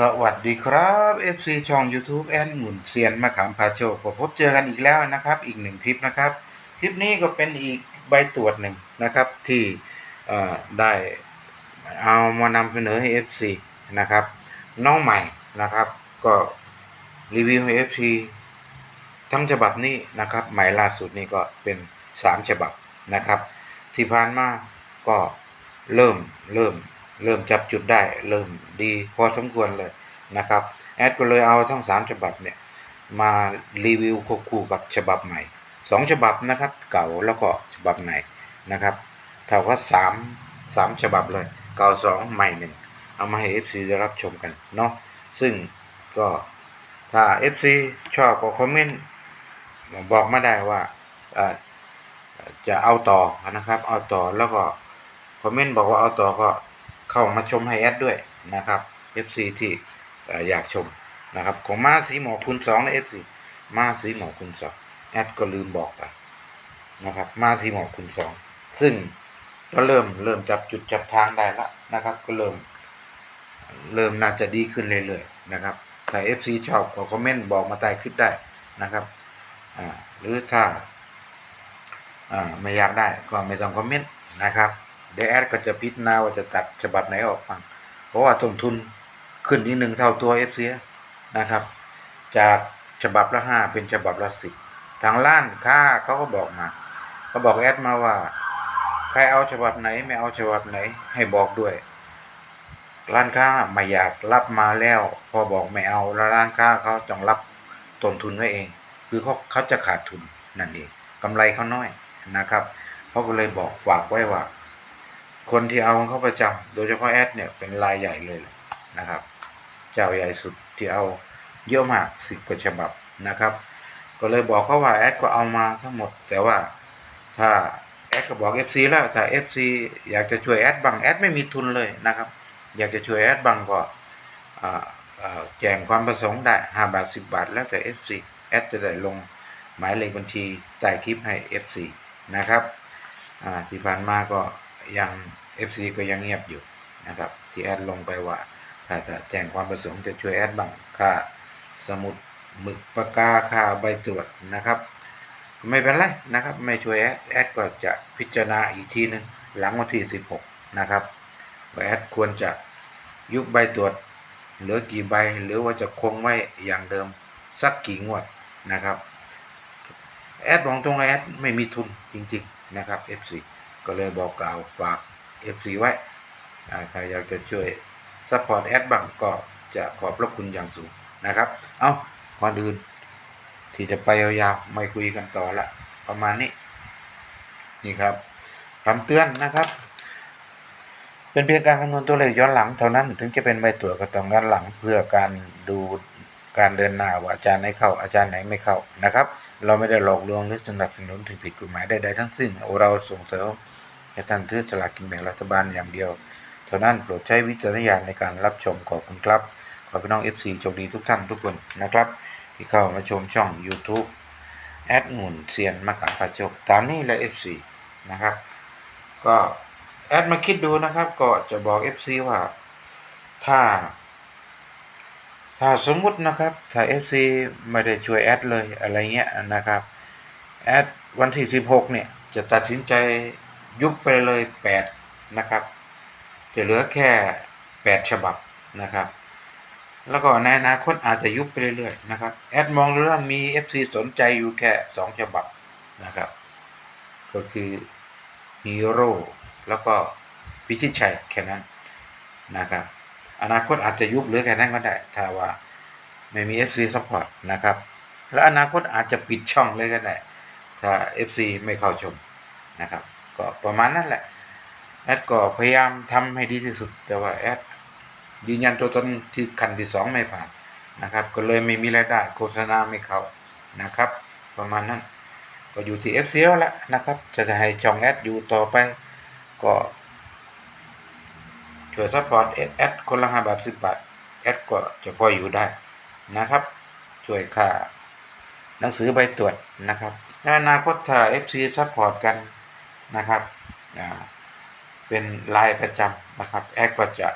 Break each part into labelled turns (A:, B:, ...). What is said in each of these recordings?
A: สวัสดีครับ FC ช่อง YouTube แอนหมุนเซียนมะขามพาโชคก็พบเจอกันอีกแล้วนะครับ อีกหนึ่งคลิปนะครับ คลิปนี้ก็เป็นอีกใบตรวจหนึ่งนะครับที่ได้เอามานำเสนอให้ FC นะครับ น้องใหม่นะครับ ก็รีวิวให้ FC ทั้งฉบับนี้นะครับใหม่ล่าสุดนี้ก็เป็น 3 ฉบับนะครับ ที่ผ่านมาก็เริ่มเริ่ม เริ่มจับจุดได้ เริ่มดีพอสมควรเลยนะครับ แอดก็เลยเอาทั้ง 3 ฉบับเนี่ยมารีวิวควบคู่กับฉบับใหม่ 2 ฉบับนะครับ เก่าแล้วก็ฉบับใหม่นะครับเท่ากับสามสามฉบับเลย เก่าสองใหม่หนึ่งเอามาให้ FC ได้รับชมกันเนาะซึ่งก็ถ้า FC ชอบก็คอมเมนต์บอกมาได้ว่าจะเอาต่อนะครับ เอาต่อแล้วก็คอมเมนต์บอกว่าเอาต่อก็ เข้ามาชมให้แอดด้วยนะครับ FC ที่ออยากชมนะครับของมาสีหมอกคูณสองและ FC มาสีหมอกคูณสองแอดก็ลืมบอกไปนะครับ มาสีหมอกคูณสองซึ่งก็เริ่มเริ่มจับจุดจับทางได้ละนะครับ ก็เริ่ม เริ่มน่าจะดีขึ้นเรื่อยๆนะครับถ้า FC ชอบก็คอมเมนต์บอกมาใต้คลิปได้นะครับหรือถ้าไม่อยากได้ก็ไม่ต้องคอมเมนต์นะครับ เดี๋ยวแอดก็จะพิจารณาว่าจะตัดฉบับไหนออกบ้างเพราะว่าต้นทุนขึ้นอีกหนึ่งเท่าตัว FC นะครับ จากฉบับละห้าเป็นฉบับละสิบทางร้านค้าเขาก็บอกมาเขาบอกแอดมาว่า ใครเอาฉบับไหนไม่เอาฉบับไหนให้บอกด้วยร้านค้าไม่อยากรับมาแล้ว พอบอกไม่เอาแล้วร้านค้าเขาต้องรับต้นทุนไว้เอง คือเขาเขาจะขาดทุนนั่นเองกำไรเขาน้อยนะครับเขาก็เลยบอกฝากไว้ว่า คนที่เอาเข้าประจำโดยเฉพาะแอดเนี่ยเป็นรายใหญ่เลยนะครับ เจ้าใหญ่สุดที่เอาเยอะมากสิบกว่าฉบับนะครับ ก็เลยบอกเขาว่าแอดก็เอามาทั้งหมด แต่ว่าถ้าแอดก็บอก FC แล้วถ้า FC อยากจะช่วยแอดบังแอดไม่มีทุนเลยนะครับ อยากจะช่วยแอดบังก็แจ้งความประสงค์ได้ห้าบาทสิบบาท แล้วแต่ FC แอดจะได้ลงหมายเลขบัญชีใต้คลิปให้ FC นะครับที่ผ่านมาก็ยัง FC ก็ยังเงียบอยู่นะครับ ที่แอดลงไปว่า ถ้าจะแจ้งความประสงค์จะช่วยแอดบังค่าสมุดหมึกปากกาค่าใบตรวจนะครับ ไม่เป็นไรนะครับ ไม่ช่วยแอดแอดก็จะพิจารณาอีกทีหนึงหลังวันที่ 16 นะครับว่าแอดควรจะยุบใบตรวจเหลือกี่ใบหรือว่าจะคงไว้อย่างเดิมสักกี่งวดนะครับแอดบอกตรงแอดไม่มีทุนจริงๆนะครับ FC ก็เลยบอกกล่าวฝาก FC ไว้อ่าถ้าอยากจะช่วยซัพพอร์ตแอดบังก็จะขอบพระคุณอย่างสูงนะครับ เอาก่อนอื่น ที่จะไปยาวๆไม่คุยกันต่อละประมาณนี้ นี่ครับคำเตือนนะครับ เป็นเพียงการคำนวณตัวเลขย้อนหลังเท่านั้น ถึงจะเป็นใบตรวจก็ต้องย้อนหลังเพื่อการดูการเดินหน้าว่าอาจารย์ไหนเข้าอาจารย์ไหนไม่เข้านะครับ เราไม่ได้หลอกลวงหรือสนับสนุนถึงผิดกฎหมายใดๆทั้งสิ้นเราส่งเสริม ให้ท่านถือสลากกินแบ่งรัฐบาลอย่างเดียวเท่านั้นโปรดใช้วิจารณญาณในการรับชมขอบคุณครับ ขอพี่น้อง FC โชคดีทุกท่านทุกคนนะครับ ที่เข้ามาชมช่อง YouTube แอดหมุนเซียนมะขามพาโจกตามนี้และ FC นะครับ ก็แอดมาคิดดูนะครับ ก็จะบอก FC ว่าถ้า ถ้าสมมุตินะครับ ถ้า FC ไม่ได้ช่วยแอดเลยอะไรเงี้ยนะครับแอดวันที่ 16 เนี่ย จะตัดสินใจ ยุบไปเลย8นะครับ จะเหลือแค่ 8 ฉบับนะครับ แล้วก็ในอนาคตอาจจะยุบไปเรื่อยๆนะครับ แอดมองดูว่ามี FC สนใจอยู่แค่ 2 ฉบับนะครับ ก็คือฮีโร่แล้วก็พิชิตชัยแค่นั้นนะครับ อนาคตอาจจะยุบหรือแค่นั้นก็ได้ ถ้าว่าไม่มี FC support นะครับ และอนาคตอาจจะปิดช่องเลยก็ได้ ถ้า FC ไม่เข้าชมนะครับ ก็ประมาณนั้นแหละ แอดก็พยายามทำให้ดีที่สุด แต่ว่าแอดยืนยันตัวตนที่คันที่สองไม่ผ่านนะครับ ก็เลยไม่มีรายได้โฆษณาไม่เข้านะครับ ประมาณนั้น ก็อยู่ที่ FC แล้วละนะครับ จะให้ช่องแอดอยู่ต่อไป ก็ช่วยซัพพอร์ตแอดคนละห้าบาทสิบบาทแอดก็จะพออยู่ได้นะครับ ช่วยค่าหนังสือใบตรวจนะครับในอนาคตถ้า FC ซัพพอร์ตกัน นะครับอ่าเป็นรายประจำนะครับแอดก็จะ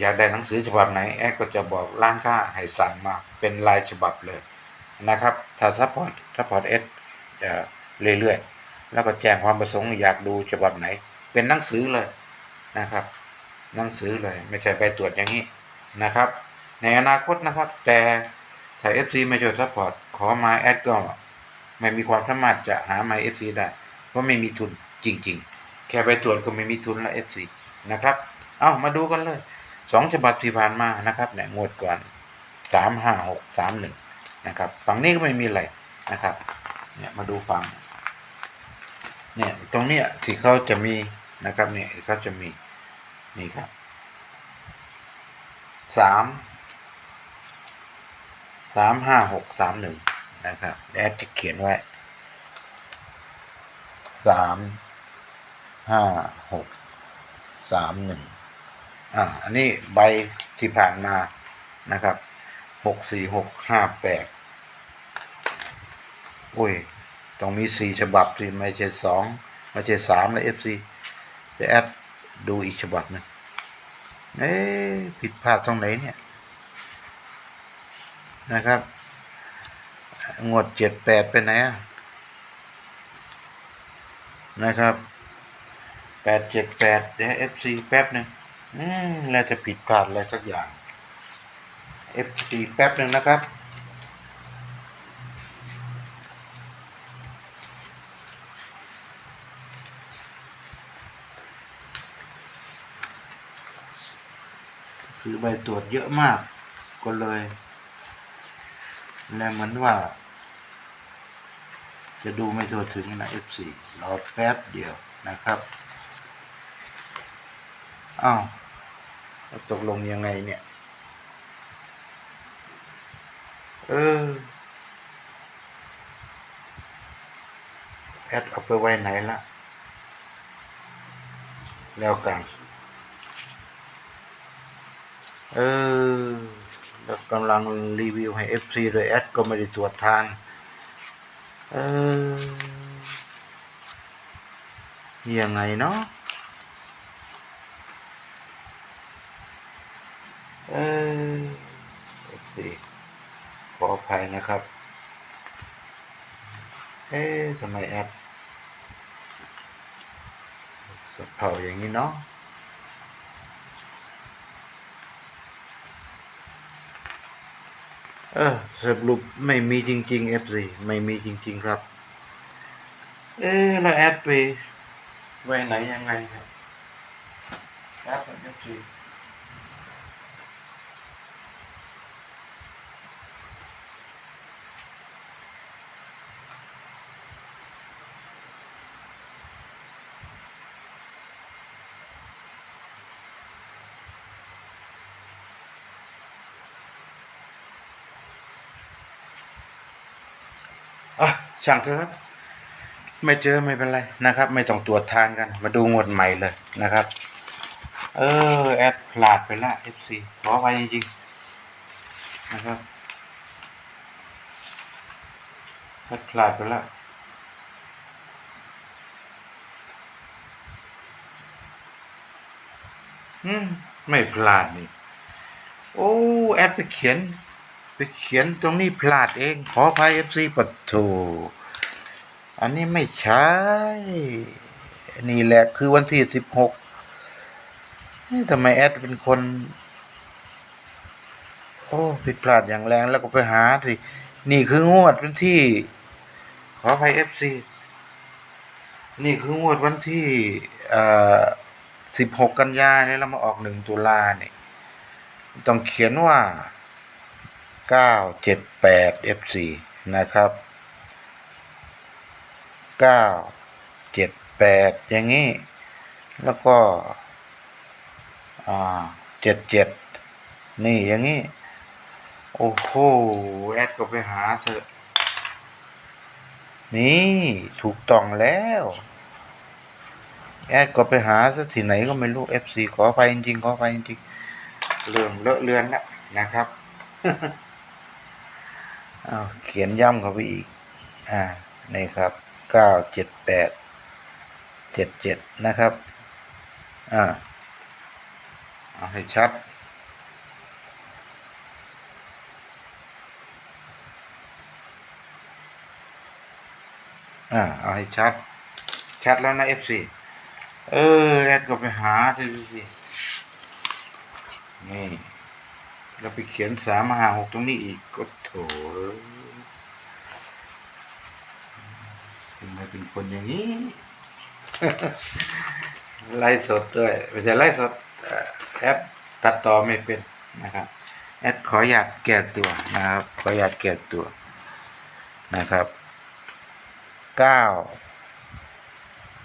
A: อยากได้หนังสือฉบับไหนแอดก็จะบอกร้านค้าให้สั่งมาเป็นลายฉบับเลยนะครับถ้าซัพพอร์ตซัพพอร์ตเอสเรื่อยๆ แล้วก็แจ้งความประสงค์อยากดูฉบับไหน เป็นหนังสือเลยนะครับ หนังสือเลยไม่ใช่ไปตรวจอย่างนี้นะครับ ในอนาคตนะครับ แต่ถ้า FC ไม่ช่วยซัพพอร์ตขอมาแอดก็ไม่มีความสามารถจะหามา FC ได้ เพราะไม่มีทุนจริง ๆ แค่ไปตรวจก็ไม่มีทุนละ FC นะครับเอ้ามาดูกันเลยสองฉบับที่ผ่านมานะครับเนี่ยงวดก่อนสามห้าหกสามหนึ่งนะครับฝั่งนี้ก็ไม่มีอะไรนะครับเนี่ยมาดูฝั่งเนี่ยตรงเนี้ยที่เขาจะมีนะครับเนี่ยเขาจะมีนี่ครับสามสามห้าหกสามหนึ่งนะครับแอดจะเขียนไว้ สามห้าหกสามหนึ่งอ่าอันนี้ใบที่ผ่านมานะครับหกสี่หกห้าแปดโอ้ยต้องมีสี่ฉบับสิไม่ใช่สองไม่ใช่สามและเอฟซีจะแอดดูอีกฉบับหนึงเอ๊ผิดพลาดตรงไหนเนี่ยนะครับ งวดเจ็ดแปดไปไหนอะ นะครับแปดเจ็ดแปดเดี๋ยวเอฟซีแป๊บหนึ่งอืมแล้วจะผิดพลาดอะไรสักอย่างเอฟซีแป๊บหนึ่งนะครับซื้อใบตรวจเยอะมากก็เลย แล้วเหมือนว่า จะดูไม่ทั่วถึงนะ F4 รอแป๊บเดียวนะครับอ้าวตกลงยังไงเนี่ย เออแอดเอาไปไว้ไหนละ แล้วกัน เออแล้วกำลังรีวิวให้ FC โดยแอดก็ไม่ได้ตรวจทาน เออยังไงเนาะเออ FC ขออภัยนะครับ เอ๊ะทำไมแอดกดเผาอย่างนี้เนาะ เออสรุปไม่มีจริงๆ FC ไม่มีจริง ๆ ครับ เออแล้วแอดไปไว้ไหนยังไงครับแอดกับ FC อะ ช่างเถอะครับ ไม่เจอไม่เป็นไรนะครับ ไม่ต้องตรวจทานกัน มาดูงวดใหม่เลยนะครับ เออ แอดพลาดไปละ FC ขอไปจริงๆนะครับแอดพลาดไปละอืม ไม่พลาดนี่ โอ้ แอดไปเขียน ไปเขียนตรงนี้พลาดเอง ขออภัย FC ปัดโถอันนี้ไม่ใช่ นี่แหละคือวันที่สิบหกนี่ทำไมแอดเป็นคน โอ้ผิดพลาดอย่างแรงแล้วก็ไปหาสิ นี่คืองวดวันที่ ขออภัย FC นี่คืองวดวันที่อ่อสิบหกกันยาเนี่ยเรามาออกหนึ่งตุลาเนี่ยต้องเขียนว่า เก้าเจ็ดแปด F4 นะครับเก้าเจ็ดแปดอย่างนี้ แล้วก็อ่าเจ็ดเจ็ดนี่อย่างนี้ โอ้โห แอดก็ไปหาเถอะ นี่ถูกต้องแล้ว แอดก็ไปหาซะที่ไหนก็ไม่รู้ FC ขอไปจริงๆขอไปจริงๆเรื่องเลอะเลือนแล้วนะครับ เอาเขียนย่ำเข้าไปอีก อ่า นี่ครับเก้าเจ็ดแปดเจ็ดเจ็ดนะครับ อ่า เอาให้ชัด อ่า เอาให้ชัด ชัดแล้วนะเอฟซีเออ แอดก็ไปหาทีสินี่ เราไปเขียนสามหาหกตรงนี้อีกก็ โอ้ทำไมเป็นคนอย่างนี้ ไล่สดด้วยไม่ใช่ไล่สดแอปตัดต่อไม่เป็นนะครับแอดขออยากแก้ตัวนะครับ ขออยากแก้ตัวนะครับเก้า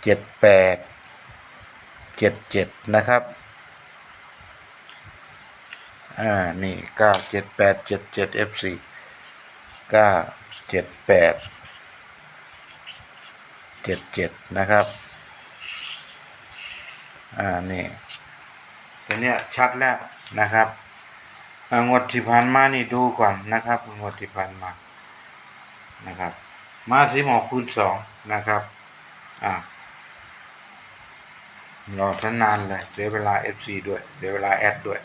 A: เจ็ดแปดเจ็ดเจ็ดนะครับอ่า นี่เก้าเจ็ดแปดเจ็ดเจ็ด F สี่ เก้าเจ็ดแปดเจ็ดเจ็ดนะครับ อ่า นี่ตัวเนี้ยชัดแล้วนะครับอ่างวดที่ผ่านมานี่ดูก่อนนะครับงวดที่ผ่านมานะครับ มาสิบหกคูณสองนะครับอ่ารอทั้งนานเลยเดี๋ยวเวลา FC ด้วยเดี๋ยวเวลาแอดด้วย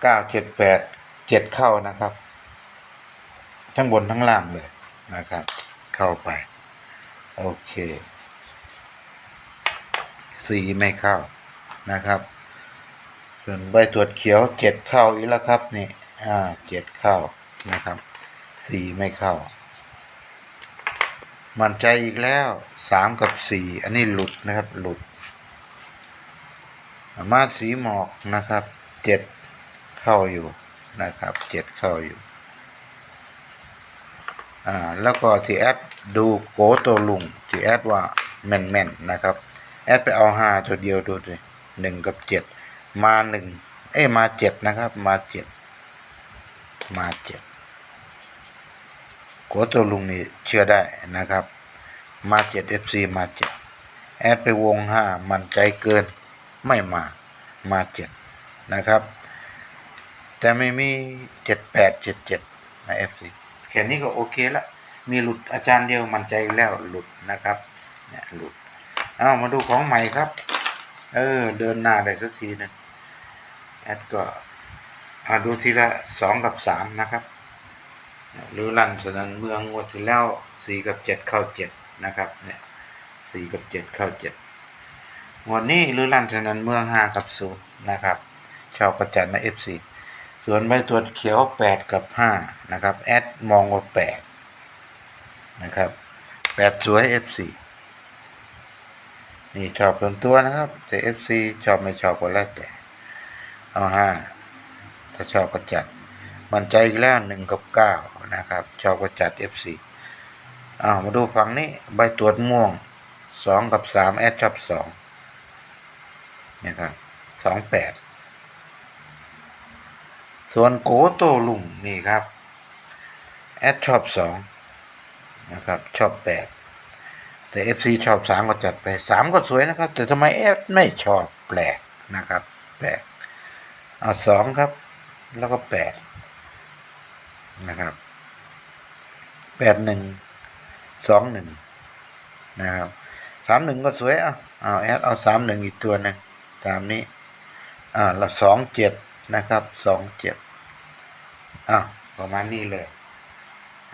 A: เก้าเจ็ดแปดเจ็ดเข้านะครับ ทั้งบนทั้งล่างเลยนะครับ เข้าไป โอเคสีไม่เข้านะครับส่วนใบตรวจเขียวเจ็ดเข้าอีกแล้วครับนี่อ่าเจ็ดเข้านะครับสี่ไม่เข้า มั่นใจอีกแล้วสามกับสี่อันนี้หลุดนะครับหลุด มาสีหมอกนะครับเจ็ดเข้าอยู่นะครับเจ็ดเข้าอยู่ อ่าแล้วก็ที่แอดดูโกตัวลุงที่แอดว่าแม่นๆนนะครับ แอดไปเอาห้าตัวเดียวดูดิหนึ่งกับเจ็ดมาหนึ่งเอ้มาเจ็ดนะครับ มาเจ็ดมาเจ็ดโกตัวลุงนี่เชื่อได้นะครับ มาเจ็ดเอฟซีมาเจ็ดแอดไปวงห้ามันใจเกินไม่มามาเจ็ดนะครับ แต่ไม่มีเจ็ดแปดเจ็ดเจ็ดนะเอฟซี แค่นี้ก็โอเคละมีหลุดอาจารย์เดียวมันใจแล้วหลุดนะครับเนี่ยหลุดเอามาดูของใหม่ครับ เออ เดินหน้าได้สักทีหนึงแอดก็าดูทีละสองกับสามนะครับหรือลันสนันเมืองงวดที่แล้วสี่กับเจ็ดเข้าเจ็ดนะครับเนี่ยสี่กับเจ็ดเข้าเจ็ดวดนี้หรือลันสนันเมืองห้ากับศูนย์นะครับ ชาวประจันนะเอฟซี ส่วนใบตัวเขียวแปดกับห้านะครับ แอดมองว่าแปดนะครับแปดสวยเอฟซีนี่ชอบส่วนตัวนะครับแต่เอฟซีชอบไม่ชอบก็แล้วแต่ เอาห้าถ้าชอบก็จัด มันใจอีกแล้วหนึ่งกับเก้านะครับ ชอบก็จัด F4 อ้าวมาดูฝั่งนี้ ใบตรวจม่วงสองกับสามแอดชอบสองนี่ยครับสองแปด ส่วนโกโตลุงนี่ครับแอดชอบสองนะครับชอบแปดแต่ FC ชอบสามก็จัดไปสามก็สวยนะครับ แต่ทำไมแอดไม่ชอบแปลกนะครับแปลกเอาสองครับ แล้วก็แปดนะครับแปดหนึ่งสองหนึ่งนะครับสามหนึ่งก็สวยอะเอาแอดเอาสามหนึ่งอีกตัวหนึ่งตามนี้อ่าละสองเจ็ด นะครับสองเจ็ดอะประมาณนี้เลย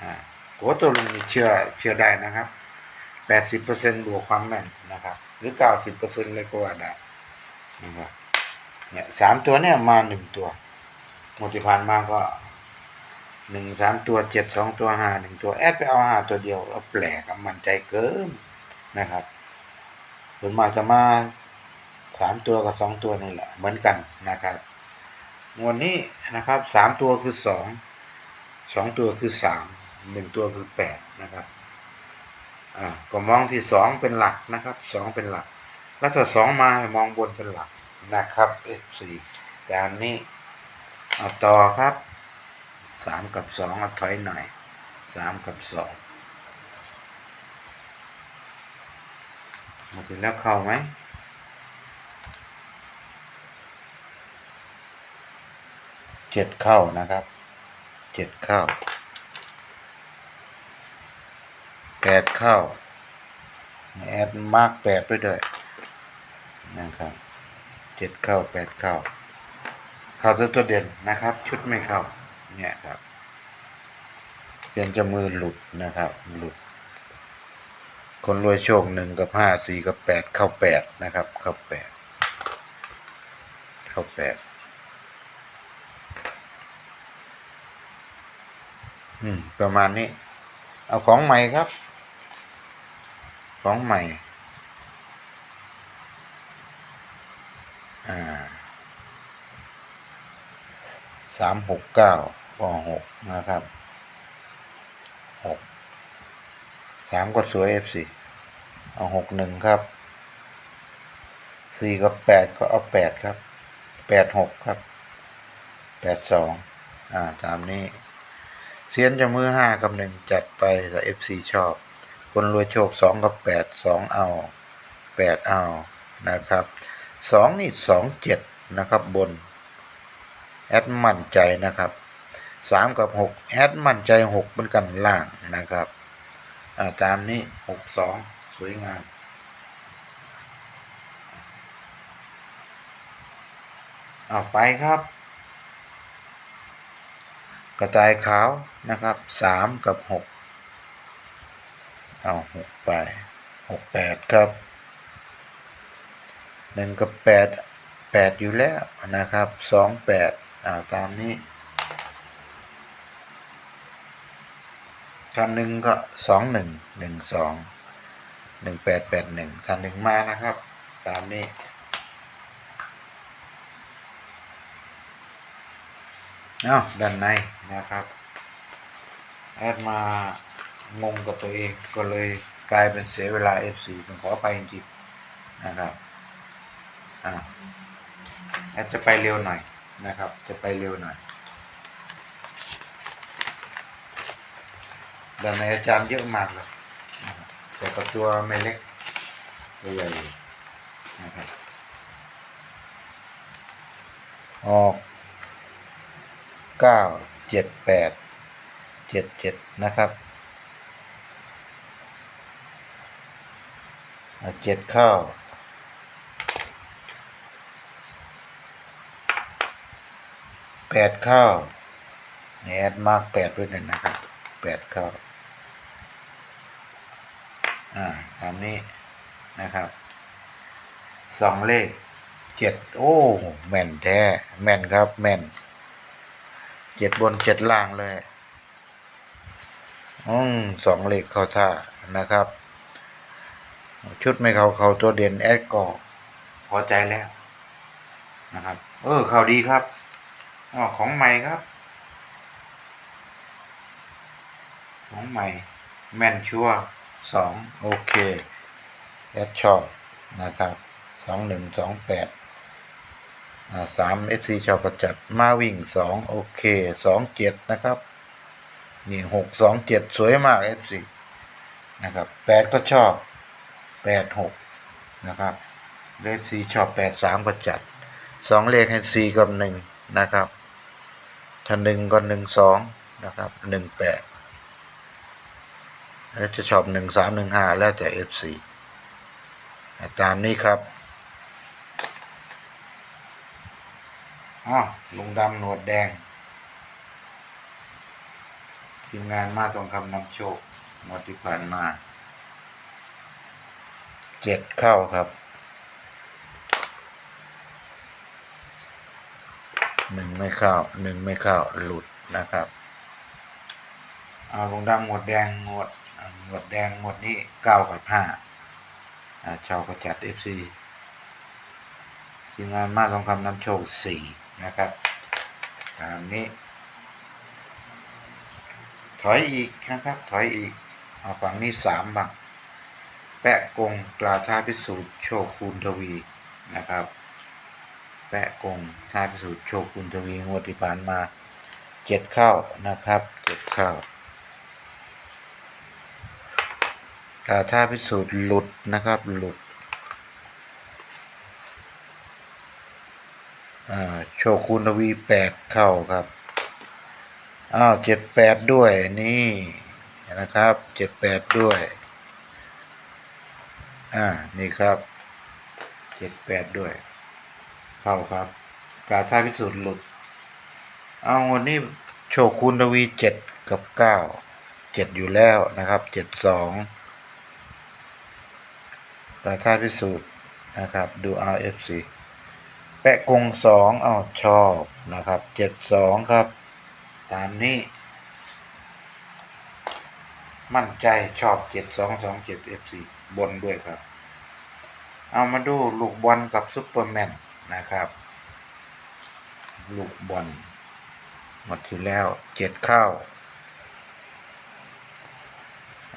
A: อ่าโหตัวลงนี่เชื่อเชื่อได้นะครับแปดสิบเปอร์เซ็นบวกความแม่นนะครับ หรือเก้าสิบเปอร์เซ็นเลยก็ว่าได้นะครับเนี่ยสามตัวเนี่ยมาหนึ่งตัวหมดที่ผ่านมาก็หนึ่งสามตัวเจ็ดสองตัวห้าหนึ่งตัวแอดไปเอาห้าตัวเดียวแล้วแปลกมันใจเกินนะครับส่วนมากจะมาสามตัวกับสองตัวนี่แหละเหมือนกันนะครับ งวดนี้นะครับสามตัวคือสองสองตัวคือสามหนึ่งตัวคือแปดนะครับอ่าก็มองที่สองเป็นหลักนะครับสองเป็นหลัก แล้วถ้าสองมาให้มองบนเป็นหลักนะครับ F4 จานนี้เอาต่อครับสามกับสองเอาถอยหน่อยสามกับสองมาถึงแล้วเข้าไหม เจ็ดเข้านะครับ เจ็ดเข้าแปดเข้าแอดมาร์กแปดไปด้วยนะครับเจ็ดเข้าแปดเข้า เข้าตัวตัวเด่นนะครับ ชุดไม่เข้า เนี่ยครับเปลี่ยนจะมือหลุดนะครับ หลุด คนรวยโชคหนึ่งกับห้าสี่กับแปดเข้าแปดนะครับ เข้าแปดเข้าแปด อืม ประมาณนี้ เอาของใหม่ครับ ของใหม่ อ่าสามหกเก้าปหกนะครับหกสามก็สวยเอฟซีเอาหกหนึ่งครับสี่กับแปดก็เอาแปดครับแปดหกครับแปดสองอ่าตามนี้ เสียนจะมือห้ากับหนึ่งจัดไปแต่เอฟซีชอบ คนรวยโชคสองกับแปดสองเอาแปดเอานะครับสองนี่สองเจ็ดนะครับบน แอดมั่นใจนะครับสามกับหกแอดมั่นใจหกเป็นกันล่างนะครับอ่าตามนี้หกสองสวยงามเอาไปครับ ระต่ายขาวนะครับสามกับหกเอาหกไปหกแปดครับหนึ่งกับแปดแปดอยู่แล้วนะครับสองแปดเอาตามนี้คันหนึ่งก็สองหนึ่งหนึ่งสองหนึ่งแปดแปดหนึ่งคันหนึ่งมานะครับ ตามนี้ เอาะด้านในนะครับแอดมางงกับตัวเองก็เลยกลายเป็นเสียเวลา F4 ผมขอไปจริงๆนะครับอ่าแอดจะไปเร็วหน่อยนะครับ จะไปเร็วหน่อยด้านในอาจารย์เยอะมากเลยแต่กับตัวไม่เล็กตัวใหญ่นะครับออก เก้าเจ็ดแปดเจ็ดเจ็ดนะครับเจ็ดเข้าแปดเข้าเนี่ยแอดมากแปดด้วยนนะครับแปดเข้าอ่าตามนี้นะครับสองเลขเจ็ดโอ้ แม่นแท้ แม่นครับ แม่น เจ็ดบนเจ็ดล่างเลยอืมสองเลขเข้าท่านะครับ ชุดไม่เขาเขาตัวเด่นแอดก็พอใจแล้วนะครับ เออเขาดีครับอ๋อของใหม่ครับ ของใหม่ แม่นชัวสองโอเคแอดชอบนะครับสองหนึ่งสองแปด สามเอฟซีชาวประจัดมาวิ่งสองโอเคสองเจ็ดนะครับ นี่หกสองเจ็ดสวยมากเอฟซีนะครับแปดก็ชอบแปดหกนะครับเอฟซีชอบแปดสามก็จัดสองเลขให้สี่กับหนึ่งนะครับถ้าหนึ่งก็หนึ่งสองนะครับหนึ่งแปดแล้วจะชอบหนึ่งสามหนึ่งห้าแล้วแต่เอฟซีตามนี้ครับ อ้าวลุงดำหนวดแดง ทีมงานมาตรงคำนำโชคงวดที่ผ่านมา เจ็ดเข้าครับ หนึ่งไม่เข้าหนึ่งไม่เข้าหลุดนะครับเอาลุงดำหมวดแดงหมวดหมวดแดงหมวดนี้เก้ากับห้าอ่าชาวประจัดเอฟซีทีมงานมาทองคำนำโชคสี่ นะครับ ตามนี้ ถอยอีกนะครับ ถอยอีก เอาฝั่งนี้สามบ้างแปะกงกลาท่าพิสูจน์โชคคูณทวีนะครับ แปะกงท่าพิสูจน์โชคคูณทวีงวดที่ผ่านมาเจ็ดเข้านะครับเจ็ดเข้ากลาท่าพิสูจน์หลุดนะครับหลุด อ่า โชคคูณทวีแปดเข้าครับ อ้าวเจ็ดแปดด้วยนี่นะครับเจ็ดแปดด้วย อ่า นี่ครับเจ็ดแปดด้วย เข้าครับกาท่าพิสูจน์หลุด เอาวันนี้โชคคูณทวีเจ็ดกับเก้าเจ็ดอยู่แล้วนะครับเจ็ดสองแต่ท้าพิสูจน์นะครับ ดูเอา FC แปะกงสองเอาชอบนะครับเจ็ดสองครับ ตามนี้ มั่นใจชอบเจ็ดสองสองเจ็ด FC บนด้วยครับ เอามาดูลูกบอลกับซุปเปอร์แมนนะครับ ลูกบอลหมดที่แล้วเจ็ดเข้า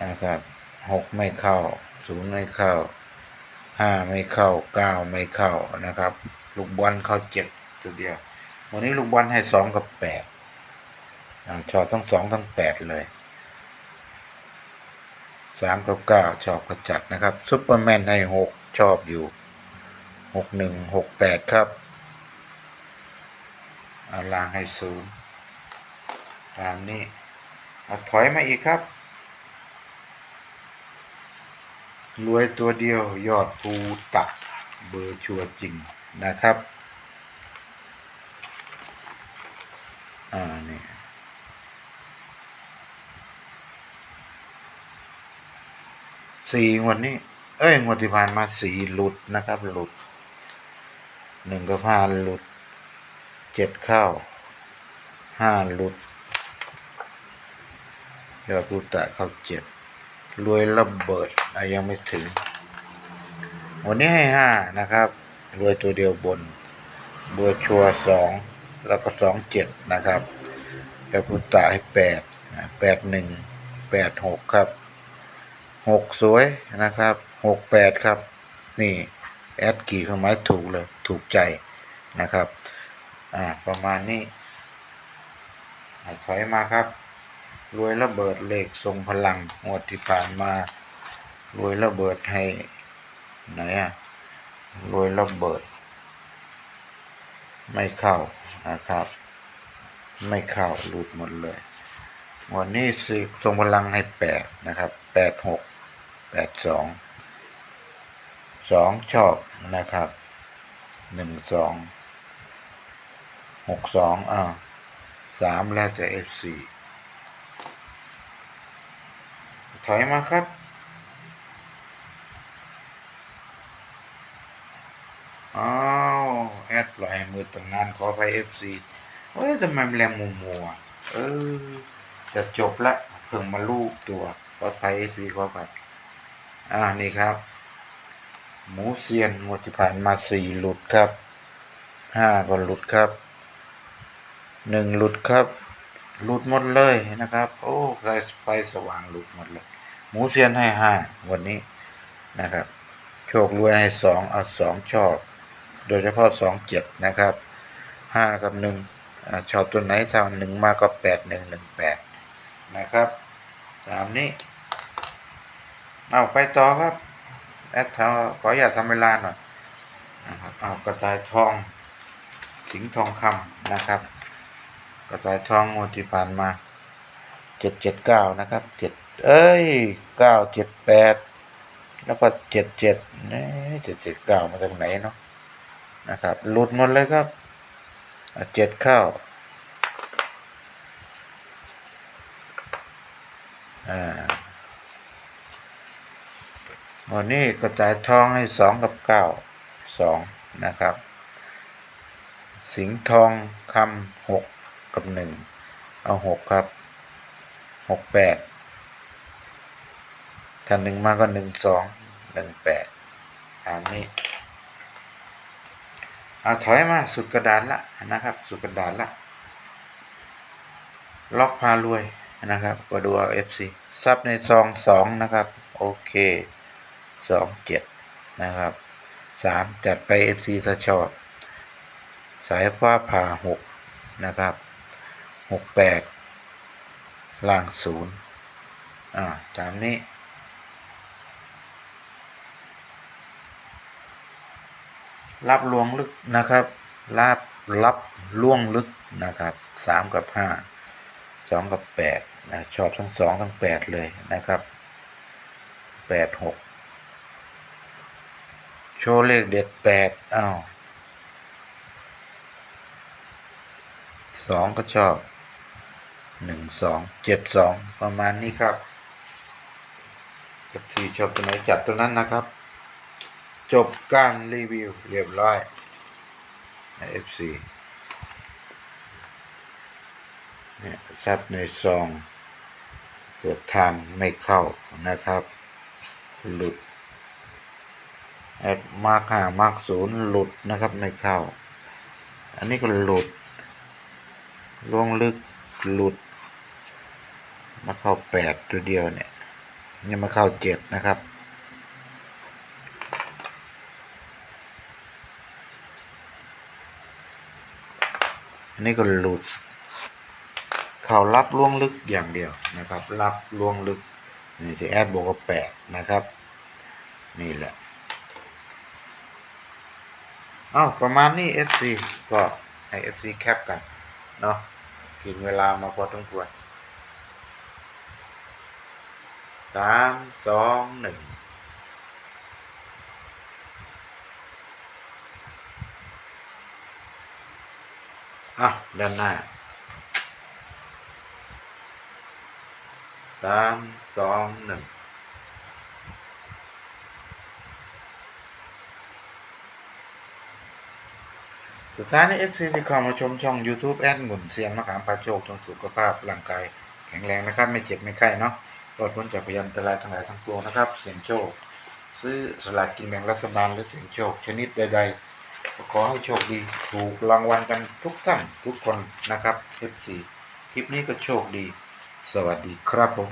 A: นะครับหกไม่เข้าศูนย์ไม่เข้าห้าไม่เข้าเก้าไม่เข้านะครับ ลูกบอลเข้าเจ็ดตัวเดียว วันนี้ลูกบอลให้สองกับแปดชอบทั้งสองทั้งแปดเลยสามกับเก้าชอบกระจัดนะครับซุปเปอร์แมนให้หกชอบอยู่หกหนึ่งหกแปดครับเอาลางให้ศูนย์ตามนี้เอาถอยมาอีกครับ รวยตัวเดียวยอดภูตักเบอร์ชัวจริง นะครับอ่านี่สี่งวันนี้ เอ้ยงวดที่ผ่านมาสี่หลุดนะครับ หลุดหนึ่งก็พานหลุดเจ็ดเข้าห้าหลุดยอดภูตะเข้าเจ็ดรวยระเบิดอะยังไม่ถึง วันนี้ให้ห้านะครับ รวยตัวเดียวบน เบอร์ชัวสองแล้วก็สองเจ็ดนะครับยอดภูตะให้แปดแปดหนึ่งแปดหกครับหกสวยนะครับหกแปดครับ นี่แอดกี่เครื่องหมายถูกเลยถูกใจนะครับอ่าประมาณนี้ถอยมาครับ รวยระเบิดเลขทรงพลังงวดที่ผ่านมารวยระเบิดให้ไหนอะ รวยระเบิด ไม่เข้านะครับ ไม่เข้าหลุดหมดเลย วันนี้สิทรงพลังให้แปดนะครับแปดหกแปดสองสองชอบนะครับหนึ่งสองหกสองอ่าสามแล้วแต่เอฟซีถอยมาครับ อ้าวแอดปล่อยมือตั้งนานขอไปเอฟซีเฮ้ยทำไมมันแรงมัวมัวเออ จะจบละเพิ่งมาลูกตัวขอไปเอฟซีขอไปอ่านี่ครับ หมูเซียนงวดที่ผ่านมาสี่หลุดครับห้าก็หลุดครับหนึ่งหลุดครับ หลุดหมดเลยนะครับ โอ้ไฟไฟสว่างหลุดหมดเลย หมูเซียนให้ห้าวันนี้นะครับ โชครวยให้สองเอาสองชอบ โดยเฉพาะสองเจ็ดนะครับห้ากับหนึ่งชอบตัวไหนถ้าหนึ่งมากก็แปดหนึ่งหนึ่งแปดนะครับตามนี้เอาไปต่อครับแอดเทาขออย่าทำเวลาหน่อยเอากระจายทองสิงทองคำนะครับ กระจายทองงวดที่ผ่านมาเจ็ดเจ็ดเก้านะครับเจ็ดเอ้ยเก้าเจ็ดแปดแล้วก็เจ็ดเจ็ดนี่เจ็ดเจ็ดเก้ามาจากไหนเนาะ นะครับหลุดหมดเลยครับเจ็ดเข้าอ่าวันนี้กระจายทองให้สองกับเก้าสองนะครับ สิงทองคำหกกับหนึ่งเอาหกครับหกแปดถ้าหนึ่งมาก็หนึ่งสองหนึ่งแปดตามนี้ อาถอยมาสุดกระดานละนะครับ สุดกระดานละล็อกพารวยนะครับก็ดูเอาเอฟซีซับในซองสองนะครับ โอเคสองเจ็ดนะครับสามจัดไปเอฟซีถ้าชอบ สายฟ้าผ่าหกนะครับหกแปดล่างศูนย์อ่าตามนี้ รับลวงลึกนะครับรับรับล่วงลึกนะครับสามกับห้าสองกับแปดนะชอบทั้งสองทั้งแปดเลยนะครับแปดหกโชว์เลขเด็ดแปดอ้าวสองก็ชอบหนึ่งสองเจ็ดสองประมาณนี้ครับกับที่ชอบตัวไหนจัดตัวนั้นนะครับ จบการรีวิวเรียบร้อยใน FC เนี่ยซับในซองเปิดทานไม่เข้านะครับ หลุดแอดมาร์คห้ามาร์คศูนย์หลุดนะครับไม่เข้า อันนี้ก็หลุดล่วงลึกหลุดมาเข้าแปดตัวเดียวเนี่ยยังมาเข้าเจ็ดนะครับ อันนี้ก็หลุด เขารับล่วงลึกอย่างเดียวนะครับ รับล่วงลึก นี่จะแอดบอกแปดนะครับ นี่แหละเอ้าประมาณนี้ FC ก็ให้ FC แคปกันเนาะกินเวลามาพอต้องควรสามสองหนึ่ง อะด้านหน้าสามสองหนึ่งสุดท้ายนี้ FC ที่เข้ามาชมช่อง YouTube แอดหมุนเสียงมะขามพาโชคจงสุขภาพร่างกาย แข็งแรงนะครับ ไม่เจ็บ ไม่ไข้เนาะปลอดพ้นจากพยันตรายทั้งหลายทั้งปวงนะครับ เสียงโชค ซื้อสลากกินแบ่งรัฐบาลหรือเสียงโชค ชนิดใด ๆ ขอให้โชคดีถูกรางวัลกันทุกท่านทุกคนนะครับ FC คลิปนี้ก็โชคดี สวัสดีครับผม